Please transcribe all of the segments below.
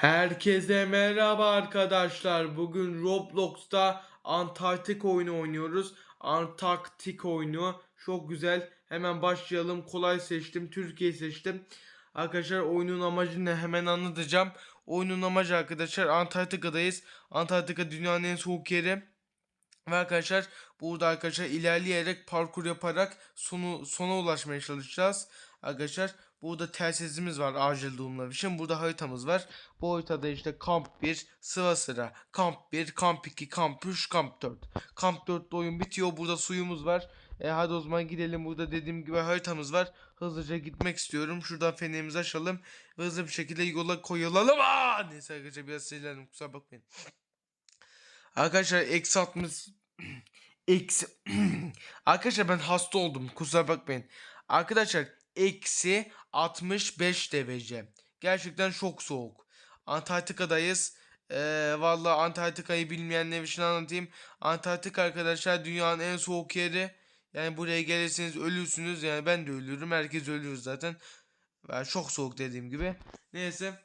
Herkese merhaba arkadaşlar. Bugün Roblox'ta Antarktik oyunu oynuyoruz. Antarktik oyunu çok güzel. Hemen başlayalım. Kolay seçtim. Türkiye seçtim. Arkadaşlar oyunun amacı ne? Hemen anlatacağım. Oyunun amacı arkadaşlar Antarktika'dayız. Antarktika dünyanın en soğuk yeri. Ve arkadaşlar burada arkadaşlar ilerleyerek parkur yaparak sonu sona ulaşmaya çalışacağız. Arkadaşlar burada telsizimiz var acil durumlar için. Burada haritamız var. Bu haritada işte kamp 1 sıra sıra. Kamp 1, kamp 2, kamp 3, kamp 4. Kamp 4'te oyun bitiyor. Burada suyumuz var. E hadi o zaman gidelim. Burada dediğim gibi haritamız var. Hızlıca gitmek istiyorum. Şuradan fenerimizi açalım. Hızlı bir şekilde yola koyulalım. Aa! Neyse arkadaşlar biraz sinirlendim. Kusura bakmayın. Arkadaşlar eksi 60 eksi Arkadaşlar ben hasta oldum kusura bakmayın. Arkadaşlar eksi 65 derece. Gerçekten çok soğuk. Antarktika'dayız. Ee, Valla Antarktika'yı bilmeyenler için anlatayım. Antarktika arkadaşlar dünyanın en soğuk yeri. Yani buraya gelirseniz ölürsünüz. Yani ben de ölürüm. Herkes ölüyor zaten. Yani çok soğuk dediğim gibi. Neyse.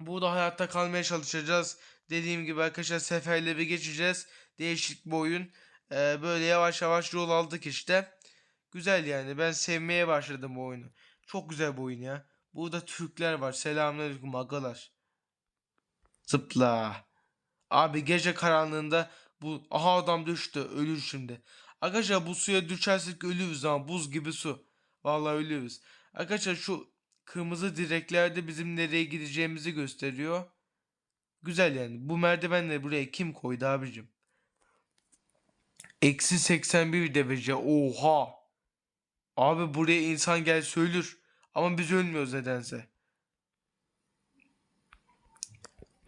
Burada hayatta kalmaya çalışacağız. Dediğim gibi arkadaşlar seferleri geçeceğiz. Değişik bir oyun. Ee, böyle yavaş yavaş yol aldık işte. Güzel yani. Ben sevmeye başladım bu oyunu. Çok güzel bu oyun ya. Burada Türkler var. Selamünaleyküm agalar. Zıpla. Abi gece karanlığında bu aha adam düştü. Ölür şimdi. Arkadaşlar bu suya düşersek ölürüz ama buz gibi su. Vallahi ölürüz. Arkadaşlar şu kırmızı direklerde bizim nereye gideceğimizi gösteriyor. Güzel yani. Bu merdivenleri buraya kim koydu abicim? Eksi 81 derece. Oha. Abi buraya insan gel söylür. Ama biz ölmüyoruz nedense.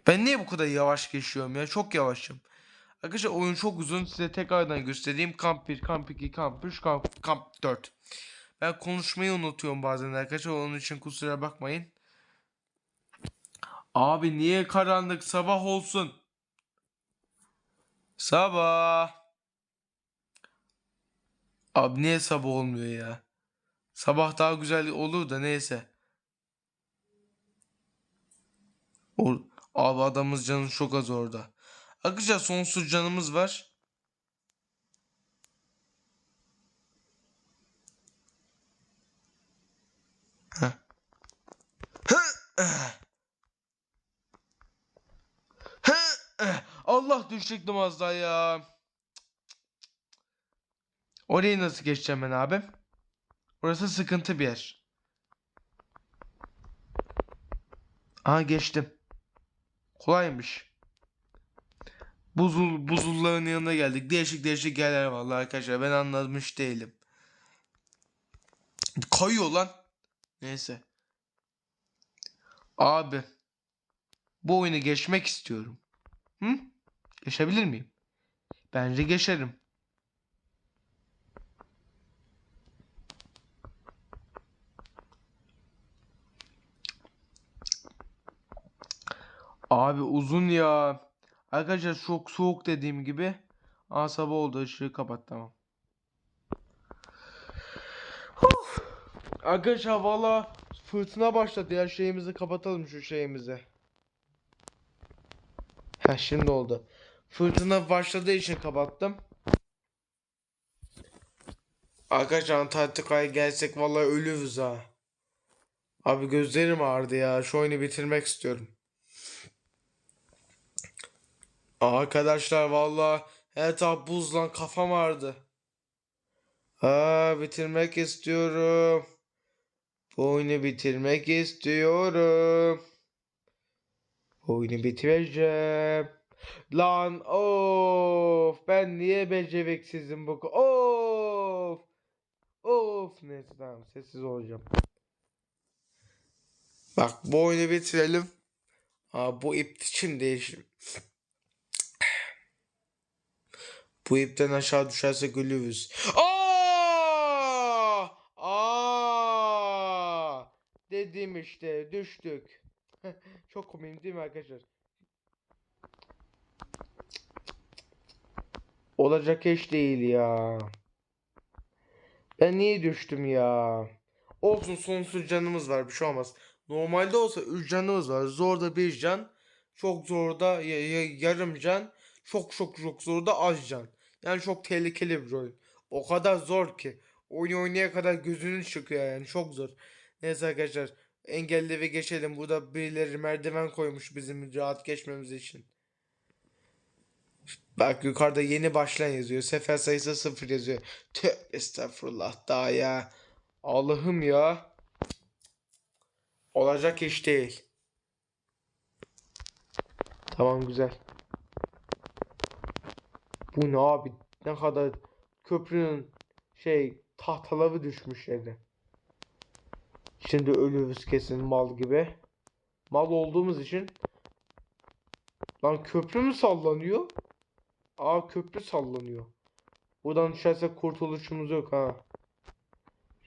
Ben niye bu kadar yavaş geçiyorum ya? Çok yavaşım. Arkadaşlar oyun çok uzun. Size tekrardan göstereyim. Kamp 1, kamp 2, kamp 3, kamp, kamp 4. Ben konuşmayı unutuyorum bazen arkadaşlar. Onun için kusura bakmayın. Abi niye karanlık? Sabah olsun. Sabah. Abi niye sabah olmuyor ya? Sabah daha güzel olur da neyse. O, abi adamız canı çok az orada. Arkadaşlar sonsuz canımız var. Heh. Allah düşecektim az ya. Orayı nasıl geçeceğim ben abi? Orası sıkıntı bir yer. Aha geçtim. Kolaymış. Buzul, buzulların yanına geldik. Değişik değişik yerler vallahi arkadaşlar. Ben anlamış değilim. Kayıyor lan. Neyse. Abi. Bu oyunu geçmek istiyorum. Hı? Geçebilir miyim? Bence geçerim. Abi uzun ya. Arkadaşlar çok soğuk dediğim gibi. Aa sabah oldu ışığı kapat tamam. Arkadaşlar valla fırtına başladı ya şeyimizi kapatalım şu şeyimizi. Heh şimdi oldu. Fırtına başladığı için kapattım. Arkadaşlar Antarktika'ya gelsek vallahi ölürüz ha. Abi gözlerim ağrıdı ya. Şu oyunu bitirmek istiyorum. Arkadaşlar valla her taraf buz lan kafam ağrıdı. Aa bitirmek istiyorum. Bu oyunu bitirmek istiyorum. Bu oyunu bitireceğim. Lan of ben niye beceriksizim bu of of neyse tamam sessiz olacağım. Bak bu oyunu bitirelim. Aa, bu ip için değişim. Bu ipten aşağı düşersek ölürüz. Aa! Aa! Dedim işte düştük. Çok komik değil mi arkadaşlar? Olacak iş değil ya. Ben niye düştüm ya? Olsun sonsuz canımız var bir şey olmaz. Normalde olsa 3 canımız var. Zorda bir can. Çok zorda ya- ya- yarım can. Çok çok çok zorda az can. Yani çok tehlikeli bir oyun. O kadar zor ki. Oyun oynaya kadar gözünün çıkıyor yani. Çok zor. Neyse arkadaşlar. Engelli ve geçelim. Burada birileri merdiven koymuş bizim rahat geçmemiz için. Bak yukarıda yeni başlayan yazıyor. Sefer sayısı sıfır yazıyor. Tüh estağfurullah daha ya. Allah'ım ya. Olacak iş değil. Tamam güzel. Bu ne abi? Ne kadar köprünün şey tahtaları düşmüş yere. Şimdi ölürüz kesin mal gibi. Mal olduğumuz için. Lan köprü mü sallanıyor? Aa köprü sallanıyor. Buradan düşersek kurtuluşumuz yok ha.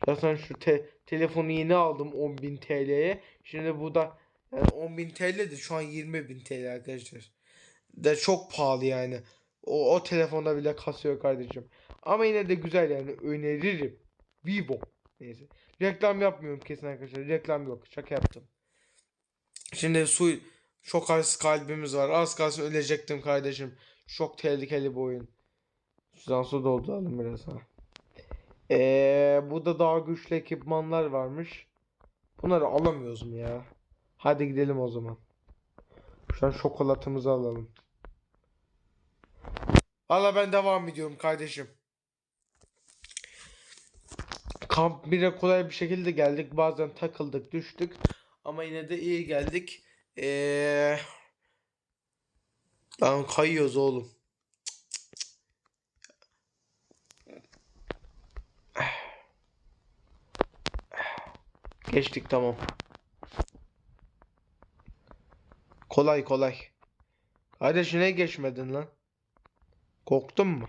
Zaten şu te telefonu yeni aldım 10.000 TL'ye. Şimdi bu da yani 10.000 TL de şu an 20.000 TL arkadaşlar. De çok pahalı yani. O, o telefonda bile kasıyor kardeşim. Ama yine de güzel yani öneririm. Vivo. Neyse. Reklam yapmıyorum kesin arkadaşlar. Reklam yok. Şaka yaptım. Şimdi su çok az kalbimiz var. Az kalsın ölecektim kardeşim. Çok tehlikeli bir oyun. Şuradan su dolduralım biraz ha. Ee, burada daha güçlü ekipmanlar varmış. Bunları alamıyoruz mu ya? Hadi gidelim o zaman. Şu an şokolatımızı alalım. Valla ben devam ediyorum kardeşim. Kamp 1'e kolay bir şekilde geldik. Bazen takıldık, düştük. Ama yine de iyi geldik. Ee... Lan kayıyoruz oğlum. Geçtik tamam. Kolay kolay. Kardeş ne geçmedin lan? Korktun mu?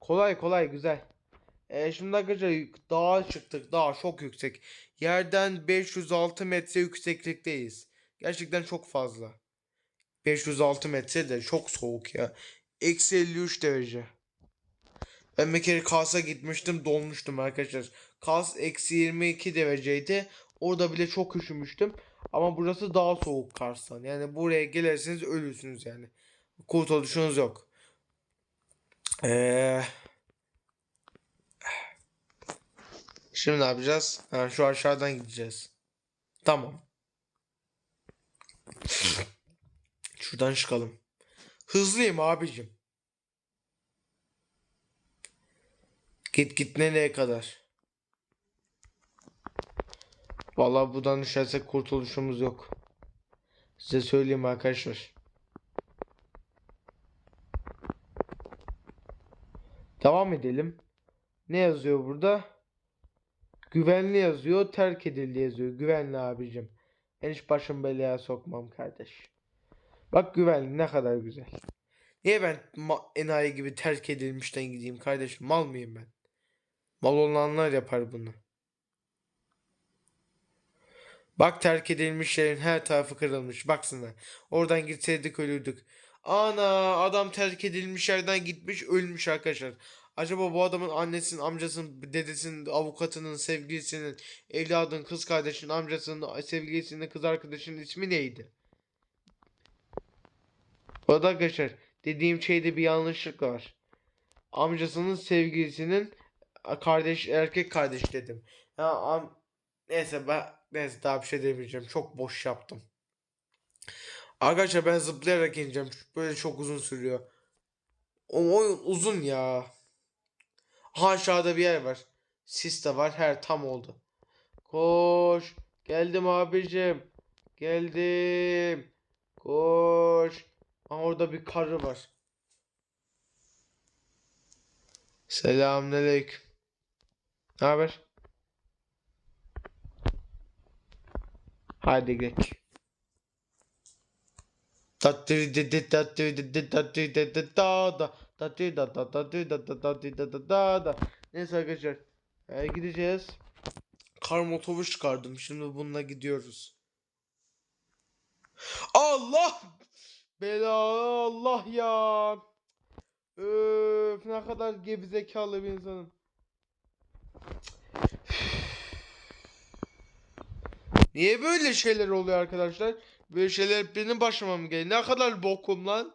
Kolay kolay güzel. E, şimdi arkadaşlar dağa çıktık. Dağ çok yüksek. Yerden 506 metre yükseklikteyiz. Gerçekten çok fazla. 506 metre de çok soğuk ya. Eksi 53 derece. Ben bir kere Kars'a gitmiştim donmuştum arkadaşlar. Kars eksi 22 dereceydi. Orada bile çok üşümüştüm. Ama burası daha soğuk Kars'tan. Yani buraya gelirseniz ölürsünüz yani. Kurtuluşunuz yok. Eee... Şimdi ne yapacağız? Ha, şu aşağıdan gideceğiz. Tamam. Şuradan çıkalım. Hızlıyım abicim. Git git nereye kadar? Vallahi buradan düşersek kurtuluşumuz yok. Size söyleyeyim arkadaşlar. Devam edelim. Ne yazıyor burada? Güvenli yazıyor, terk edildi yazıyor. Güvenli abicim. Ben hiç başım belaya sokmam kardeş. Bak güvenli ne kadar güzel. Niye ben enayi gibi terk edilmişten gideyim kardeşim? Mal mıyım ben? Mal olanlar yapar bunu. Bak terk edilmiş yerin her tarafı kırılmış. Baksana. Oradan gitseydik ölürdük. Ana adam terk edilmiş yerden gitmiş ölmüş arkadaşlar. Acaba bu adamın annesinin, amcasının, dedesinin, avukatının, sevgilisinin, evladın, kız kardeşinin, amcasının, sevgilisinin, kız arkadaşının ismi neydi? Bu arada arkadaşlar dediğim şeyde bir yanlışlık var. Amcasının sevgilisinin kardeş erkek kardeş dedim. Ya am neyse ben neyse daha bir şey demeyeceğim. Çok boş yaptım. Arkadaşlar ben zıplayarak ineceğim. Böyle çok uzun sürüyor. O oyun uzun ya. Ha aşağıda bir yer var. Sis de var. Her tam oldu. Koş. Geldim abicim. Geldim. Koş. Ha orada bir karı var. Selamünaleyküm. Ne haber? Hadi geç. Tatlı di di tatlı di di tatlı di di da da tatlı da da tatlı da da tatlı da da da da. Neyse arkadaşlar. e, gideceğiz. Kar motoru çıkardım. Şimdi bununla gidiyoruz. Allah! Belalı Allah ya. Öf ne kadar gerizekalı bir insanım. Niye böyle şeyler oluyor arkadaşlar? Böyle şeyler benim başıma mı geliyor? Ne kadar bokum lan?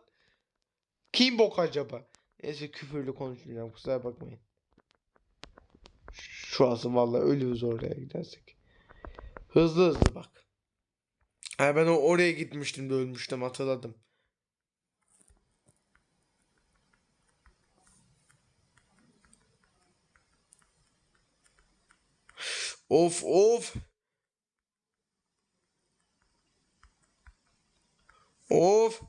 Kim bok acaba? Neyse küfürlü konuşmayacağım kusura bakmayın. Şu an vallahi ölüyoruz oraya gidersek. Hızlı hızlı bak. Ha ben oraya gitmiştim de ölmüştüm hatırladım. Of of. Of.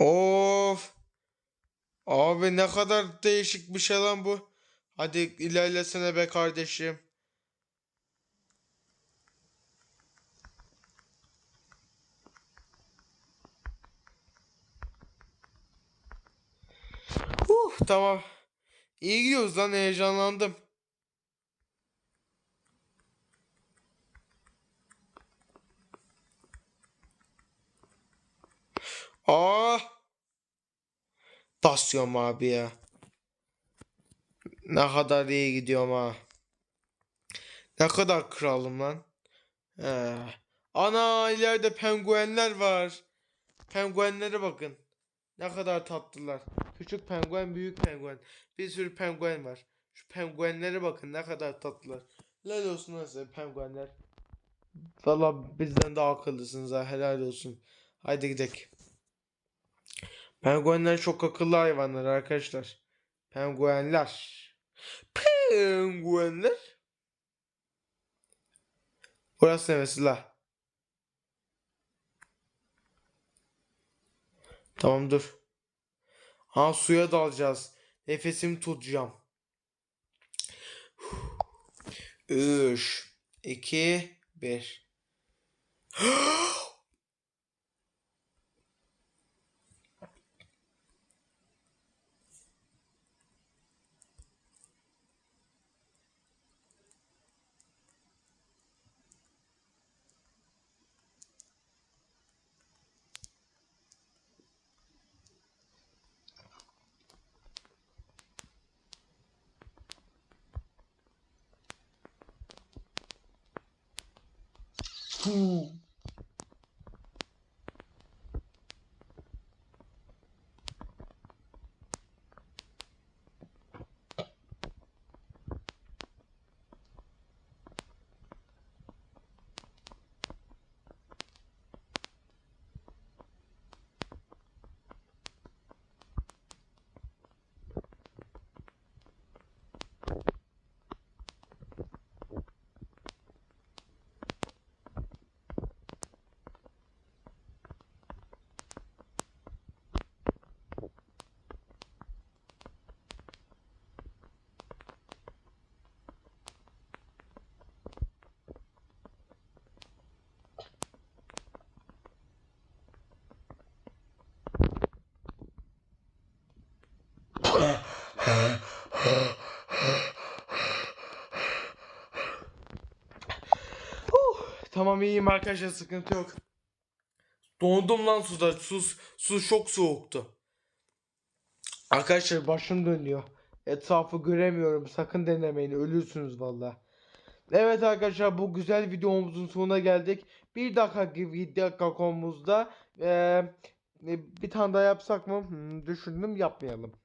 Of. Abi ne kadar değişik bir şey lan bu. Hadi ilerlesene be kardeşim. Uh, tamam. İyi gidiyoruz lan heyecanlandım. Aa! Basıyorum abi ya. Ne kadar iyi gidiyorum ha. Ne kadar kralım lan. He. Ana ileride penguenler var. Penguenlere bakın. Ne kadar tatlılar. Küçük penguen, büyük penguen. Bir sürü penguen var. Şu penguenlere bakın ne kadar tatlılar. Helal olsun size penguenler. Valla bizden daha akıllısınız ha helal olsun. Haydi gidelim. Penguenler çok akıllı hayvanlar arkadaşlar. Penguenler. Penguenler. Burası neresi la? Tamam dur. Ha suya dalacağız. Nefesimi tutacağım. 3 2 1 who tamam iyiyim arkadaşlar sıkıntı yok. Dondum lan suda. Su, su çok soğuktu. Arkadaşlar başım dönüyor. Etrafı göremiyorum. Sakın denemeyin. Ölürsünüz valla. Evet arkadaşlar bu güzel videomuzun sonuna geldik. Bir dakika bir dakika eee, bir tane daha yapsak mı? Hmm, düşündüm yapmayalım.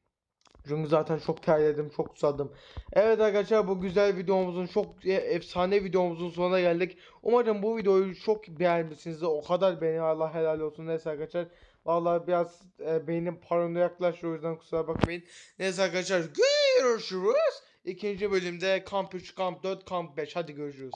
Çünkü zaten çok terledim, çok susadım. Evet arkadaşlar bu güzel videomuzun çok e- efsane videomuzun sonuna geldik. Umarım bu videoyu çok beğenmişsinizdir. O kadar beni Allah helal olsun. Neyse arkadaşlar. Vallahi biraz e, beynim paranoyaklaştı o yüzden kusura bakmayın. Neyse arkadaşlar görüşürüz. İkinci bölümde Kamp 3, Kamp 4, Kamp 5. Hadi görüşürüz.